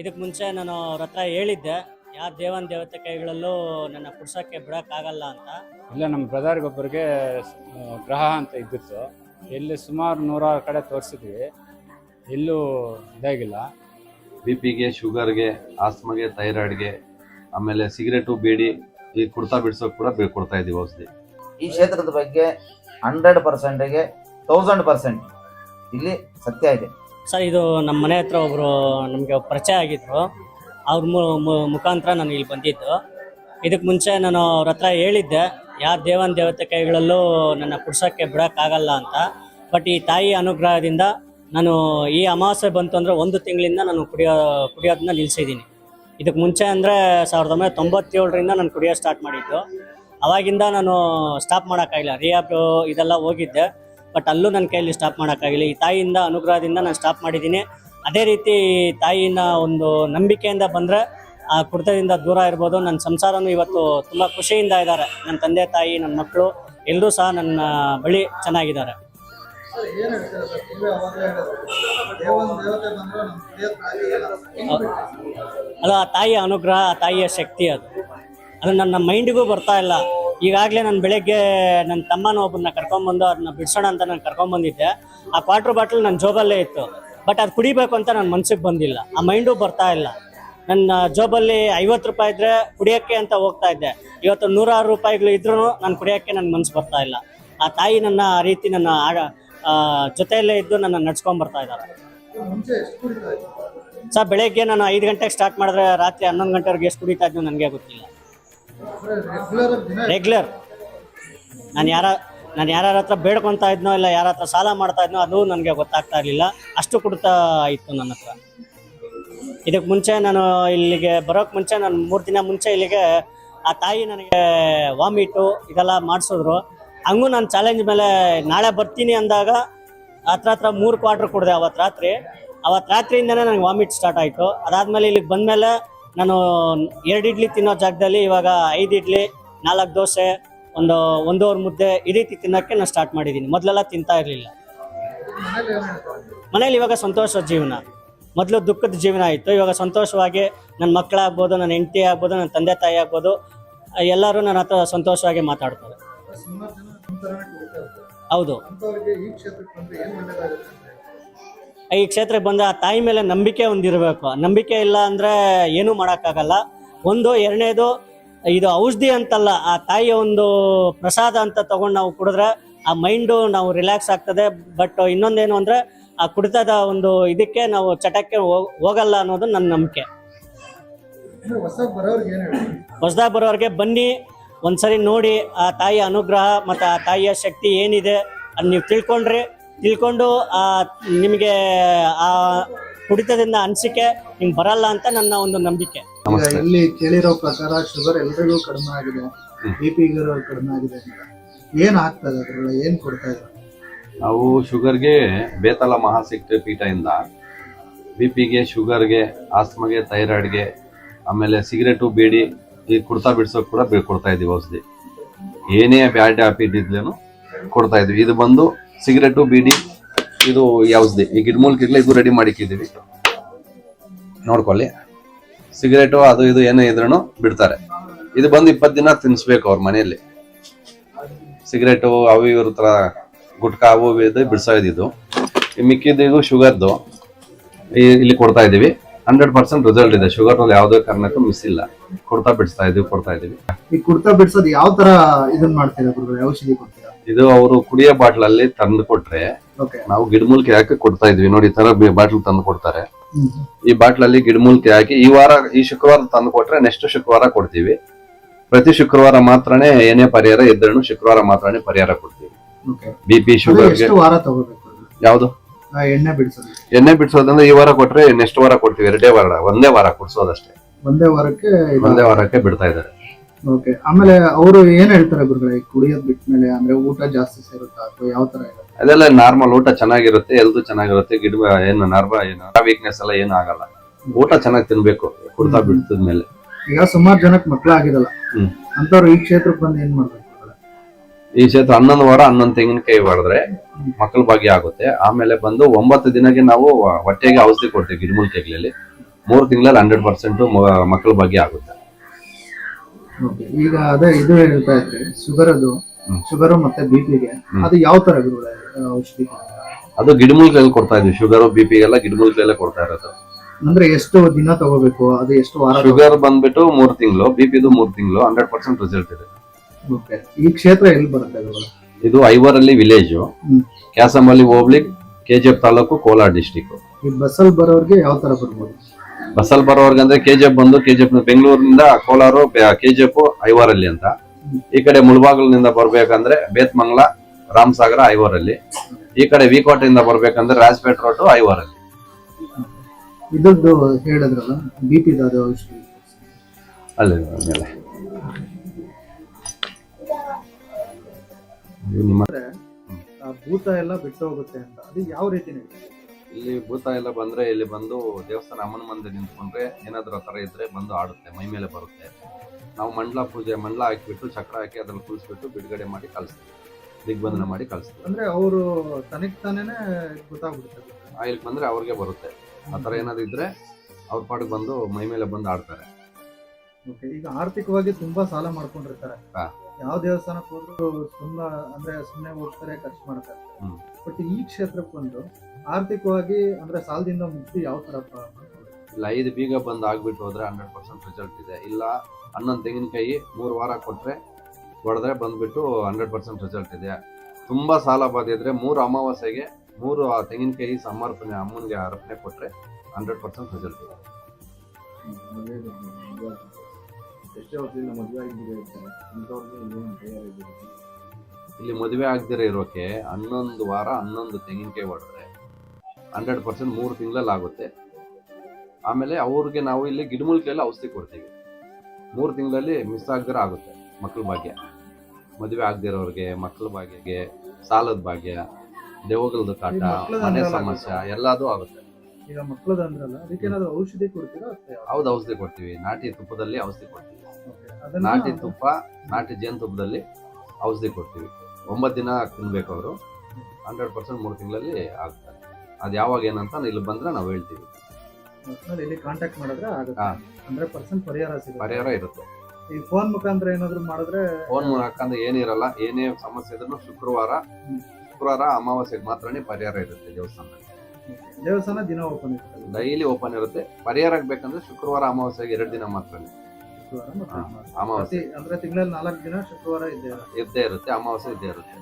ಇದಕ್ಕೆ ಮುಂಚೆ ನಾನು ಅವ್ರ ಹತ್ರ ಹೇಳಿದ್ದೆ ಯಾರು ದೇವನ ದೇವತೆ ಕೈಗಳಲ್ಲೂ ನನ್ನ ಕುಡ್ಸೋಕ್ಕೆ ಬಿಡೋಕ್ಕಾಗಲ್ಲ ಅಂತ. ಇಲ್ಲ ನಮ್ಮ ಬ್ರದರ್ಗೊಬ್ಬರಿಗೆ ಗ್ರಹ ಅಂತ ಇದ್ದಿತ್ತು. ಇಲ್ಲಿ ಸುಮಾರು ನೂರಾರು ಕಡೆ ತೋರಿಸಿದ್ವಿ. ಎಲ್ಲೂ ಇದಾಗಿಲ್ಲ. ಬಿ ಪಿಗೆ ಶುಗರ್ಗೆ ಆಸ್ಮಗೆ ಥೈರಾಯ್ಡ್ಗೆ ಆಮೇಲೆ ಸಿಗರೇಟು ಬೀಡಿ ಈ ಕುಡ್ತಾ ಬಿಡ್ಸೋಕೆ ಕೂಡ ಕೊಡ್ತಾ ಇದ್ದೀವಿ ಔಷಧಿ. ಈ ಕ್ಷೇತ್ರದ ಬಗ್ಗೆ ಹಂಡ್ರೆಡ್ ಪರ್ಸೆಂಟ್ಗೆ ತೌಸಂಡ್ ಪರ್ಸೆಂಟ್ ಇಲ್ಲಿ ಸತ್ಯ ಇದೆ. ಸರ್, ಇದು ನಮ್ಮ ಮನೆ ಹತ್ರ ಒಬ್ಬರು ನಮಗೆ ಪರಿಚಯ ಆಗಿದ್ರು. ಅವ್ರ ಮುಖಾಂತರ ನಾನು ಇಲ್ಲಿ ಬಂದಿದ್ದು. ಇದಕ್ಕೆ ಮುಂಚೆ ನಾನು ಅವ್ರ ಹತ್ರ ಹೇಳಿದ್ದೆ ಯಾವ ದೇವನ್ ದೇವತೆ ಕೈಗಳಲ್ಲೂ ನನ್ನ ಕುಡ್ಸೋಕ್ಕೆ ಬಿಡೋಕ್ಕಾಗಲ್ಲ ಅಂತ. ಬಟ್ ಈ ತಾಯಿ ಅನುಗ್ರಹದಿಂದ ನಾನು ಈ ಅಮಾವಾಸ್ಯೆ ಬಂತು ಅಂದರೆ ಒಂದು ತಿಂಗಳಿಂದ ನಾನು ಕುಡಿಯೋ, ಕುಡಿಯೋದನ್ನ ನಿಲ್ಲಿಸಿದ್ದೀನಿ ಇದಕ್ಕೆ ಮುಂಚೆ ಅಂದರೆ ಸಾವಿರದ ಒಂಬೈನೂರ ತೊಂಬತ್ತೇಳರಿಂದ ನಾನು ಕುಡಿಯೋ ಸ್ಟಾರ್ಟ್ ಮಾಡಿದ್ದು. ಅವಾಗಿಂದ ನಾನು ಸ್ಟಾಪ್ ಮಾಡೋಕ್ಕಾಗಿಲ್ಲ ರಿಯಾಪ್ ಇದೆಲ್ಲ ಹೋಗಿದ್ದೆ. ಬಟ್ ಅಲ್ಲೂ ನನ್ನ ಕೈಯಲ್ಲಿ ಸ್ಟಾಪ್ ಮಾಡೋಕ್ಕಾಗಿಲ್ಲ. ಈ ತಾಯಿಯಿಂದ, ಅನುಗ್ರಹದಿಂದ ನಾನು ಸ್ಟಾಪ್ ಮಾಡಿದ್ದೀನಿ. ಅದೇ ರೀತಿ ತಾಯಿನ ಒಂದು ನಂಬಿಕೆಯಿಂದ ಬಂದರೆ, ಆ ಕುಡಿತದಿಂದ ದೂರ ಇರ್ಬೋದು. ನನ್ನ ಸಂಸಾರನೂ ಇವತ್ತು ತುಂಬ ಖುಷಿಯಿಂದ ಇದ್ದಾರೆ. ನನ್ನ ತಂದೆ, ತಾಯಿ, ನನ್ನ ಮಕ್ಕಳು ಎಲ್ಲರೂ ಸಹ ನನ್ನ ಬಳಿ ಚೆನ್ನಾಗಿದ್ದಾರೆ. ಅಲ್ಲ, ಆ ತಾಯಿಯ ಅನುಗ್ರಹ, ಆ ತಾಯಿಯ ಶಕ್ತಿ ಅದು. ಅದು ನನ್ನ ಮೈಂಡಿಗೂ ಬರ್ತಾ ಇಲ್ಲ. ಈಗಾಗಲೇ ನಾನು ಬೆಳಗ್ಗೆ ನನ್ನ ತಮ್ಮನ ಒಬ್ಬನ್ನ ಕರ್ಕೊಂಬಂದು ಅದನ್ನ ಬಿಡಿಸೋಣ ಅಂತ ನಾನು ಕರ್ಕೊಂಬಂದಿದ್ದೆ ಆ ಕ್ವಾರ್ಟರ್ ಬಾಟ್ಲ್ ನನ್ನ ಜೋಬಲ್ಲೇ ಇತ್ತು. ಬಟ್ ಅದು ಕುಡಿಬೇಕು ಅಂತ ನನ್ನ ಮನ್ಸಿಗೆ ಬಂದಿಲ್ಲ. ಆ ಮೈಂಡು ಬರ್ತಾ ಇಲ್ಲ. ನನ್ನ ಜೋಬಲ್ಲಿ ಐವತ್ತು ರೂಪಾಯಿ ಇದ್ರೆ ಕುಡಿಯೋಕ್ಕೆ ಅಂತ ಹೋಗ್ತಾ ಇದ್ದೆ. ಇವತ್ತು ನೂರಾರು ರೂಪಾಯಿಗಳು ಇದ್ರೂ ನಾನು ಕುಡಿಯೋಕ್ಕೆ ನನ್ನ ಮನ್ಸು ಬರ್ತಾ ಇಲ್ಲ. ಆ ತಾಯಿ ನನ್ನ ಆ ರೀತಿ ನನ್ನ ಆ- ಆ, ಜೊತೆಯಲ್ಲೇ ಇದ್ದು ನನ್ನ ನಡ್ಸ್ಕೊಂಡ್ ಬರ್ತಾ ಇದ್ದಾರೆ. ಸರ್ ಬೆಳಗ್ಗೆ ನಾನು ಐದು ಗಂಟೆಗೆ ಸ್ಟಾರ್ಟ್ ಮಾಡಿದ್ರೆ ರಾತ್ರಿ ಹನ್ನೊಂದು ಗಂಟೆವರೆಗೆ ಎಷ್ಟು ಕುಡಿತಾ ಇದ್ದು ನನಗೆ ಗೊತ್ತಿಲ್ಲ. ರೆಗ್ಯುಲರ್ ನಾನು ಯಾರ ನಾನು ಯಾರ ಹತ್ರ ಬೇಡ್ಕೊತಾ ಇದ್ನೋ ಇಲ್ಲ ಯಾರ ಹತ್ರ ಸಾಲ ಮಾಡ್ತಾ ಇದ್ನೋ ಅದು ನನಗೆ ಗೊತ್ತಾಗ್ತಾ ಇರಲಿಲ್ಲ. ಅಷ್ಟು ಕುಡ್ತಾ ಇತ್ತು ನನ್ನ ಹತ್ರ. ಇದಕ್ಕೆ ಮುಂಚೆ ನಾನು ಇಲ್ಲಿಗೆ ಬರೋಕ್ಕೆ ಮುಂಚೆ ನಾನು ಮೂರು ದಿನ ಮುಂಚೆ ಇಲ್ಲಿಗೆ ಆ ತಾಯಿ ನನಗೆ ವಾಮಿಟು ಇದೆಲ್ಲ ಮಾಡಿಸಿದ್ರು. ಹಂಗೂ ನಾನು ಚಾಲೆಂಜ್ ಮೇಲೆ ನಾಳೆ ಬರ್ತೀನಿ ಅಂದಾಗ ಹತ್ರ ಹತ್ರ ಮೂರು ಕ್ವಾರ್ಟ್ರ್ ಕುಡಿದೆ ಅವತ್ತು ರಾತ್ರಿ. ಅವತ್ತು ರಾತ್ರಿಯಿಂದನೇ ನನಗೆ ವಾಮಿಟ್ ಸ್ಟಾರ್ಟ್ ಆಯಿತು. ಅದಾದಮೇಲೆ ಇಲ್ಲಿಗೆ ಬಂದಮೇಲೆ ನಾನು ಎರಡು ಇಡ್ಲಿ ತಿನ್ನೋ ಜಾಗದಲ್ಲಿ ಇವಾಗ ಐದು ಇಡ್ಲಿ ನಾಲ್ಕು ದೋಸೆ ಒಂದು ಒಂದೂವರೆ ಮುದ್ದೆ ಈ ರೀತಿ ತಿನ್ನೋಕ್ಕೆ ನಾನು ಸ್ಟಾರ್ಟ್ ಮಾಡಿದ್ದೀನಿ. ಮೊದಲೆಲ್ಲ ತಿಂತಾ ಇರಲಿಲ್ಲ. ಮನೇಲಿ ಇವಾಗ ಸಂತೋಷದ ಜೀವನ. ಮೊದಲು ದುಃಖದ ಜೀವನ ಆಯಿತು ಇವಾಗ ಸಂತೋಷವಾಗಿ ನನ್ನ ಮಕ್ಕಳಾಗ್ಬೋದು ನನ್ನ ಹೆಂಡತಿ ಆಗ್ಬೋದು ನನ್ನ ತಂದೆ ತಾಯಿ ಆಗ್ಬೋದು ಎಲ್ಲರೂ ನನ್ನ ಹತ್ರ ಸಂತೋಷವಾಗಿ ಮಾತಾಡ್ತಾರೆ. ಹೌದು. ಈ ಕ್ಷೇತ್ರಕ್ಕೆ ಬಂದ ಆ ತಾಯಿ ಮೇಲೆ ನಂಬಿಕೆ ಒಂದಿರಬೇಕು. ನಂಬಿಕೆ ಇಲ್ಲ ಅಂದರೆ ಏನೂ ಮಾಡೋಕ್ಕಾಗಲ್ಲ. ಒಂದು ಎರಡನೇದು ಇದು ಔಷಧಿ ಅಂತಲ್ಲ ಆ ತಾಯಿಯ ಒಂದು ಪ್ರಸಾದ ಅಂತ ತಗೊಂಡು ನಾವು ಕುಡಿದ್ರೆ ಆ ಮೈಂಡು ನಾವು ರಿಲ್ಯಾಕ್ಸ್ ಆಗ್ತದೆ. ಬಟ್ ಇನ್ನೊಂದೇನು ಅಂದರೆ ಆ ಕುಡಿತದ ಒಂದು ಇದಕ್ಕೆ ನಾವು ಚಟಕ್ಕೆ ಹೋಗ್- ಹೋಗಲ್ಲ ಅನ್ನೋದು ನನ್ನ ನಂಬಿಕೆ. ಹೊಸದಾಗಿ ಬರೋರಿಗೆ ಬನ್ನಿ ಒಂದ್ಸರಿ ನೋಡಿ ಆ ತಾಯಿಯ ಅನುಗ್ರಹ ಮತ್ತು ಆ ತಾಯಿಯ ಶಕ್ತಿ ಏನಿದೆ ಅದು ನೀವು ತಿಳ್ಕೊಂಡ್ರೆ. ತಿಳ್ಕೊಂಡು ಆ ನಿಮಗೆ ಆ ಕುಡಿತದಿಂದ ಅನಿಸಿಕೆ ನಿಮ್ಗೆ ಬರಲ್ಲ ಅಂತ ನನ್ನ ಒಂದು ನಂಬಿಕೆ. ಇಲ್ಲಿ ಕೇಳಿರೋ ಪ್ರಕಾರ ಶುಗರ್ ಎಲ್ರಿಗೂ ಕಡಿಮೆ ಆಗಿದೆ. ಬಿ ಪಿ ಕಡಿಮೆ ಆಗಿದೆ ಅಂತ. ಏನ್ ಆಗ್ತದೆ ಅದ್ರೊಳಗೆ? ಏನ್ ಕೊಡ್ತಾ ಇದ್ದಾರೆ? ನಾವು ಶುಗರ್ಗೆ ಬೇತಲ ಮಹಾಶಕ್ತಿ ಪೀಠದಿಂದ ಬಿ ಪಿಗೆ ಶುಗರ್ಗೆ ಆಸ್ಮಗೆ ಥೈರಾಯ್ಡ್ಗೆ ಆಮೇಲೆ ಸಿಗರೇಟು ಬೇಡಿ ಈ ಕುಡ್ತಾ ಬಿಡ್ಸೋಕೆ ಕೂಡ ಕೊಡ್ತಾ ಇದ್ದೀವಿ ಔಷಧಿ. ಏನೇ ಬ್ಯಾಡ್ ಹ್ಯಾಪಿಟ್ ಇದ್ಲೇನು ಕೊಡ್ತಾ ಇದ್ವಿ. ಇದು ಬಂದು ಸಿಗರೇಟು, ಬೀಡಿ, ಇದು ಈ ಔಷಧಿ ಈ ಗಿಡಮೂಲಿಕೆಗಳ ಇದು ರೆಡಿ ಮಾಡಿಕ್ಕಿದ್ದೀವಿ ನೋಡ್ಕೊಳ್ಳಿ ಸಿಗರೇಟು, ಅದು ಇದು ಏನೇ ಇದ್ರೂ ಬಿಡ್ತಾರೆ. ಇದು ಬಂದು ಇಪ್ಪತ್ತು ದಿನ ತಿನ್ನಿಸ್ಬೇಕು ಅವ್ರ ಮನೆಯಲ್ಲಿ. ಸಿಗರೇಟು, ಅವು ಇವ್ರ ಥರ ಗುಟ್ಕಾ, ಅವು ಇದು ಬಿಡ್ಸೋದು ಇದು ಈ ಮಿಕ್ಕಿದ್ದು ಇದು ಶುಗರ್ದು ಇಲ್ಲಿ ಕೊಡ್ತಾ ಇದೀವಿ ಹಂಡ್ರೆಡ್ ಪರ್ಸೆಂಟ್ ರಿಸಲ್ಟ್ ಇದೆ. ಶುಗರ್ ಯಾವುದೇ ಕಾರಣಕ್ಕೂ ಮಿಸ್ ಇಲ್ಲ. ಕೊಡ್ತಾ ಬಿಡಿಸ್ತಾ ಇದೀವಿ ಕೊಡ್ತಾ ಇದೀವಿ ಈ ಕುಡ್ತಾ ಬಿಡಿಸೋದು ಯಾವ ತರ ಇದನ್ನ ಮಾಡ್ತೀರಾ ಔಷಧಿ ಕೊಡ್ತೀರಾ? ಇದು ಅವರು ಕುಡಿಯೋ ಬಾಟ್ಲ್ ಅಲ್ಲಿ ತಂದು ಕೊಟ್ರೆ ನಾವು ಗಿಡಮೂಲಿಕೆ ಹಾಕಿ ಕೊಡ್ತಾ ಇದ್ವಿ. ನೋಡಿ ಈ ತರ ಬಾಟ್ಲ್ ತಂದು ಕೊಡ್ತಾರೆ. ಈ ಬಾಟ್ಲ್ ಅಲ್ಲಿ ಗಿಡಮೂಲಿಕೆ ಹಾಕಿ ಈ ವಾರ ಈ ಶುಕ್ರವಾರ ತಂದು ಕೊಟ್ರೆ ನೆಕ್ಸ್ಟ್ ಶುಕ್ರವಾರ ಕೊಡ್ತೀವಿ. ಪ್ರತಿ ಶುಕ್ರವಾರ ಮಾತ್ರನೇ ಏನೇ ಪರಿಹಾರ ಇದ್ರೂ ಶುಕ್ರವಾರ ಮಾತ್ರನೇ ಪರಿಹಾರ ಕೊಡ್ತೀವಿ. ಬಿ ಪಿ ತಗೋಬೇಕು ಯಾವುದು? ಎಣ್ಣೆ ಬಿಡಿಸೋದು. ಎಣ್ಣೆ ಬಿಡ್ಸೋದಂದ್ರೆ ಈ ವಾರ ಕೊಟ್ರೆ ನೆಕ್ಸ್ಟ್ ವಾರ ಕೊಡ್ತೀವಿ. ಎರಡೇ ವಾರ ಒಂದೇ ವಾರ ಕೊಡ್ಸೋದಷ್ಟೇ. ಒಂದೇ ವಾರಕ್ಕೆ ಒಂದೇ ವಾರಕ್ಕೆ ಬಿಡ್ತಾ ಇದ್ದಾರೆ. ಓಕೆ ಆಮೇಲೆ ಅವರು ಏನ್ ಹೇಳ್ತಾರೆ ಗುರುಗಳೇ ಕುಡಿಯೋದ್ ಬಿಟ್ಮೇಲೆ ಅಂದ್ರೆ ಊಟ ಜಾಸ್ತಿ ಸೇರುತ್ತಾ ಅಥವಾ ಯಾವ ತರ ಇರುತ್ತೆ? ಅದೆಲ್ಲ ನಾರ್ಮಲ್ ಊಟ ಚೆನ್ನಾಗಿರುತ್ತೆ ಎಲ್ದು ಚೆನ್ನಾಗಿರುತ್ತೆ ಗಿಡ ಏನು ನರ್ವ ಏನು ವೀಕ್ನೆಸ್ ಎಲ್ಲ ಏನು ಆಗಲ್ಲ. ಊಟ ಚೆನ್ನಾಗಿ ತಿನ್ಬೇಕು ಕುಡ್ತಾ ಬಿಡ್ತಿದ್ಮೇಲೆ. ಈಗ ಸುಮಾರು ಜನಕ್ಕೆ ಮಕ್ಳಾಗಿರಲ್ಲ ಹ್ಮ್. ಅಂತವ್ರು ಈ ಕ್ಷೇತ್ರಕ್ಕೆ ಬಂದು ಏನ್ ಮಾಡ್ಬೇಕು ಗುರುಗಳೇ? ಈ ಕ್ಷೇತ್ರ ಹನ್ನೊಂದು ವಾರ ಹನ್ನೊಂದು ತೆಂಗಿನಕಾಯಿ ಹೊಡೆದ್ರೆ ಮಕ್ಕಳ ಭಾಗ್ಯ ಆಗುತ್ತೆ. ಆಮೇಲೆ ಬಂದು ಒಂಬತ್ತು ದಿನಕ್ಕೆ ನಾವು ಹೊಟ್ಟೆಗೆ ಔಷಧಿ ಕೊಡ್ತೀವಿ ಗಿಡಮೂಲಿಕೆಗಳಲ್ಲಿ. ಮೂರು ತಿಂಗಳಲ್ಲಿ ಹಂಡ್ರೆಡ್ ಪರ್ಸೆಂಟ್ ಮಕ್ಕಳ ಭಾಗ್ಯ ಆಗುತ್ತೆ. ಓಕೆ ಈಗ ಅದೇ ಇದು ಹೇಳ್ತಾ ಇದ್ರೆ ಶುಗರ್ ಅದು. ಶುಗರ್ ಮತ್ತೆ ಬಿ ಪಿಗೆ ಅದು ಯಾವ ತರ ಗುರುಗಳೇ ಔಷಧಿ? ಅದು ಗಿಡಮೂಲಿಕೆಯಲ್ಲಿ ಕೊಡ್ತಾ ಇದ್ವಿ ಶುಗರ್ ಬಿಪಿ ಎಲ್ಲ ಗಿಡಮೂಲಿಕೆಯಲ್ಲೇ ಕೊಡ್ತಾ ಇರೋದು. ಅಂದ್ರೆ ಎಷ್ಟು ದಿನ ತಗೋಬೇಕು? ಅದು ಎಷ್ಟು ವಾರ ಶುಗರ್ ಬಂದ್ಬಿಟ್ಟು ಮೂರ್ ತಿಂಗಳು ಬಿ ಪಿದು ಮೂರ್ ತಿಂಗಳು ಹಂಡ್ರೆಡ್ ಪರ್ಸೆಂಟ್ ರಿಸಲ್ಟ್ ಇದೆ. ಓಕೆ. ಈ ಕ್ಷೇತ್ರ ಎಲ್ಲಿ ಬರುತ್ತೆ ಗುರುಗಳೇ? ಇದು ಐವರಲ್ಲಿ ವಿಲೇಜ್. ಕ್ಯಾಸಂಬಲ್ಲಿ ಜಿ ಕೆಜಿಎಫ್ ತಾಲೂಕು ಕೋಲಾರ ಡಿಸ್ಟಿಕ್ ಈ ಬಸ್ಸಲ್ಲಿ ಬರೋರಿಗೆ ಯಾವ ತರ ಬರ್ಬೋದು? ಬಸ್ಸಲ್ಲಿ ಬರೋರ್ಗೆ ಅಂದ್ರೆ ಕೆಜಿಎಫ್ ಬಂದು ಕೆಜಿಎಫ್ ಬೆಂಗಳೂರಿನಿಂದ ಕೋಲಾರ ಕೆಜಿಎಫ್ ಐವರಲ್ಲಿ ಅಂತ. ಈ ಕಡೆ ಮುಳಬಾಗಿಲಿನಿಂದ ಬರ್ಬೇಕಂದ್ರೆ ಬೇತ್ಮಂಗ್ಲ ರಾಮಸಾಗರ ಐವರಲ್ಲಿ. ಈ ಕಡೆ ವಿಕೋಟೆಯಿಂದ ಬರ್ಬೇಕಂದ್ರೆ ರಾಜಪೇಟ್ ರೋಡ್ ಐವರಲ್ಲಿ. ಇದ್ರದ್ದು ಹೇಳಿದ್ರಲ್ಲ ಬಿ ಪಿ ಅಲ್ಲಿ ಮೇಲೆ ನಿಮ್ಮ ಆ ಭೂತ ಎಲ್ಲ ಬಿಟ್ಟು ಹೋಗುತ್ತೆ ಅಂತ ಅದು ಯಾವ ರೀತಿ? ಇಲ್ಲಿ ಭೂತ ಎಲ್ಲ ಬಂದ್ರೆ ಇಲ್ಲಿ ಬಂದು ದೇವಸ್ಥಾನ ಅಮ್ಮನ ಮುಂದೆ ನಿಂತ್ಕೊಂಡ್ರೆ ಏನಾದರೂ ಆ ಥರ ಇದ್ರೆ ಬಂದು ಆಡುತ್ತೆ ಮೈ ಮೇಲೆ ಬರುತ್ತೆ. ನಾವು ಮಂಡ್ಲ ಪೂಜೆ ಮಂಡ್ಲ ಹಾಕಿಬಿಟ್ಟು ಚಕ್ರ ಹಾಕಿ ಅದ್ರಲ್ಲಿ ಕುಳಿಸ್ಬಿಟ್ಟು ಬಿಡುಗಡೆ ಮಾಡಿ ಕಳಿಸ್ತೀವಿ ದಿಗ್ಬಂಧನ ಮಾಡಿ ಕಳಿಸ್ತೀವಿ. ಅಂದ್ರೆ ಅವರು ತನಗೆ ತಾನೇ ಗೊತ್ತಾಗ್ಬಿಡ್ತಾರೆ ಆ ಇಲ್ಲಿ ಬಂದ್ರೆ ಅವ್ರಿಗೆ ಬರುತ್ತೆ. ಆ ಥರ ಏನಾದ್ರು ಇದ್ರೆ ಅವ್ರ ಪಾಡಿಗೆ ಬಂದು ಮೈ ಮೇಲೆ ಬಂದು ಆಡ್ತಾರೆ. ಓಕೆ ಈಗ ಆರ್ಥಿಕವಾಗಿ ತುಂಬಾ ಸಾಲ ಮಾಡ್ಕೊಂಡಿರ್ತಾರೆ. ಹಾ. ಯಾವ ದೇವಸ್ಥಾನಕ್ಕೆ ಹೋದ್ರು ತುಂಬಾ ಅಂದ್ರೆ ಸುಮ್ಮನೆ ಹೋಗ್ತಾರೆ ಖರ್ಚು ಮಾಡ್ತಾರೆ. ಹ್ಮ್. ಬಟ್ ಈ ಕ್ಷೇತ್ರಕ್ಕೆ ಬಂದು ಆರ್ಥಿಕವಾಗಿ ಅಂದ್ರೆ ಸಾಲದಿಂದ ಮುಕ್ತಿ ಯಾವ ತರ ಇಲ್ಲ ಐದು ಬೀಗ ಬಂದು ಆಗ್ಬಿಟ್ಟು ಹೋದ್ರೆ ಹಂಡ್ರೆಡ್ ಪರ್ಸೆಂಟ್ ರಿಸಲ್ಟ್ ಇದೆ. ಇಲ್ಲ ಹನ್ನೊಂದು ತೆಂಗಿನಕಾಯಿ ಮೂರು ವಾರ ಕೊಟ್ಟರೆ ಹೊಡೆದ್ರೆ ಬಂದ್ಬಿಟ್ಟು ಹಂಡ್ರೆಡ್ ಪರ್ಸೆಂಟ್ ರಿಸಲ್ಟ್ ಇದೆ. ತುಂಬಾ ಸಾಲ ಬಾಧೆ ಇದ್ರೆ ಮೂರು ಅಮಾವಾಸ್ಯೆಗೆ ಮೂರು ಆ ತೆಂಗಿನಕಾಯಿ ಸಮರ್ಪಣೆ ಅಮ್ಮನಿಗೆ ಅರ್ಪಣೆ ಕೊಟ್ಟರೆ ಹಂಡ್ರೆಡ್ ಪರ್ಸೆಂಟ್ ರಿಸಲ್ಟ್ ಇದೆ. ಎಷ್ಟೇ ವರ್ಷದಿಂದ ಮದುವೆ ಆಗಿದ್ದೀರಿ ಇಲ್ಲಿ ಮದುವೆ ಆಗದಿರೋ ಇರೋಕೆ ಹನ್ನೊಂದು ವಾರ ಹನ್ನೊಂದು ತೆಂಗಿನಕಾಯಿ ಹೊಡೆದ್ರೆ ಹಂಡ್ರೆಡ್ ಪರ್ಸೆಂಟ್ ಮೂರು ತಿಂಗಳಲ್ಲಿ ಆಗುತ್ತೆ. ಆಮೇಲೆ ಅವ್ರಿಗೆ ನಾವು ಇಲ್ಲಿ ಗಿಡಮೂಲಿಕೆಯಲ್ಲಿ ಔಷಧಿ ಕೊಡ್ತೀವಿ. ಮೂರು ತಿಂಗಳಲ್ಲಿ ಮಿಸ್ ಆಗದಿರ ಆಗುತ್ತೆ ಮಕ್ಕಳ ಭಾಗ್ಯ. ಮದುವೆ ಆಗದಿರೋರಿಗೆ ಮಕ್ಕಳ ಭಾಗ್ಯಗೆ ಸಾಲದ ಭಾಗ್ಯ ದೇವಗಳದ ಕಾಟ ಮನೆ ಸಮಸ್ಯೆ ಎಲ್ಲದೂ ಆಗುತ್ತೆ. ಈಗ ಮಕ್ಕಳದ ಅಂದ್ರಲ್ಲ ಅದಕ್ಕೇನಾದ್ರು ಔಷಧಿ ಕೊಡ್ತೀರಾ ಹೌದು ಔಷಧಿ ಕೊಡ್ತೀವಿ. ನಾಟಿ ತುಪ್ಪದಲ್ಲಿ ಔಷಧಿ ಕೊಡ್ತೀವಿ. ನಾಟಿ ತುಪ್ಪ ನಾಟಿ ಜೇನುತುಪ್ಪದಲ್ಲಿ ಔಷಧಿ ಕೊಡ್ತೀವಿ. ಒಂಬತ್ತು ದಿನ ತಿನ್ಬೇಕು ಅವರು. ಹಂಡ್ರೆಡ್ ಪರ್ಸೆಂಟ್ ಮೂರು ತಿಂಗಳಲ್ಲಿ ಆಗ್ತಾರೆ ಅದು ಯಾವಾಗ ಏನಂತ ಇಲ್ಲಿ ಬಂದ್ರೆ ನಾವು ಹೇಳ್ತೀವಿ. ಒಟ್ನಲ್ಲಿ ಇಲ್ಲಿ ಕಾಂಟ್ಯಾಕ್ಟ್ ಮಾಡಿದ್ರೆ ಆಗುತ್ತೆ. ಹಾ. ಹಂಡ್ರೆಡ್ ಪರ್ಸೆಂಟ್ ಪರಿಹಾರ ಸಿಗುತ್ತೆ. ಪರಿಹಾರ ಇರುತ್ತೆ. ಈ ಫೋನ್ ಮುಖಾಂತರ ಏನಾದ್ರು ಮಾಡಿದ್ರೆ ಫೋನ್ ಮುಖಾಂತರ ಏನಿರಲ್ಲ ಏನೇ ಸಮಸ್ಯೆ ಇದ್ರೂ ಶುಕ್ರವಾರ ಶುಕ್ರವಾರ ಅಮಾವಾಸ್ಯೆಗೆ ಮಾತ್ರನೇ ಪರಿಹಾರ ಇರುತ್ತೆ ದೇವಸ್ಥಾನದಲ್ಲಿ ದೇವಸ್ಥಾನ ದಿನ ಓಪನ್ ಇರುತ್ತೆ. ಡೈಲಿ ಓಪನ್ ಇರುತ್ತೆ. ಪರಿಹಾರ ಆಗ್ಬೇಕಂದ್ರೆ ಶುಕ್ರವಾರ ಅಮಾವಾಸ್ಯೆಗೆ ಎರಡು ದಿನ ಮಾತ್ರನೇ ಶುಕ್ರವಾರ ಮತ್ತೆ ಹಾ. ಅಮಾವಾಸ್ಯೆ. ಪ್ರತಿ ಅಂದ್ರೆ ತಿಂಗಳಲ್ಲಿ ನಾಲ್ಕು ದಿನ ಶುಕ್ರವಾರ. ಇದ್ದೇ ಇರುತ್ತೆ ಅಮಾವಾಸ್ಯೆ ಇದ್ದೇ ಇರುತ್ತೆ.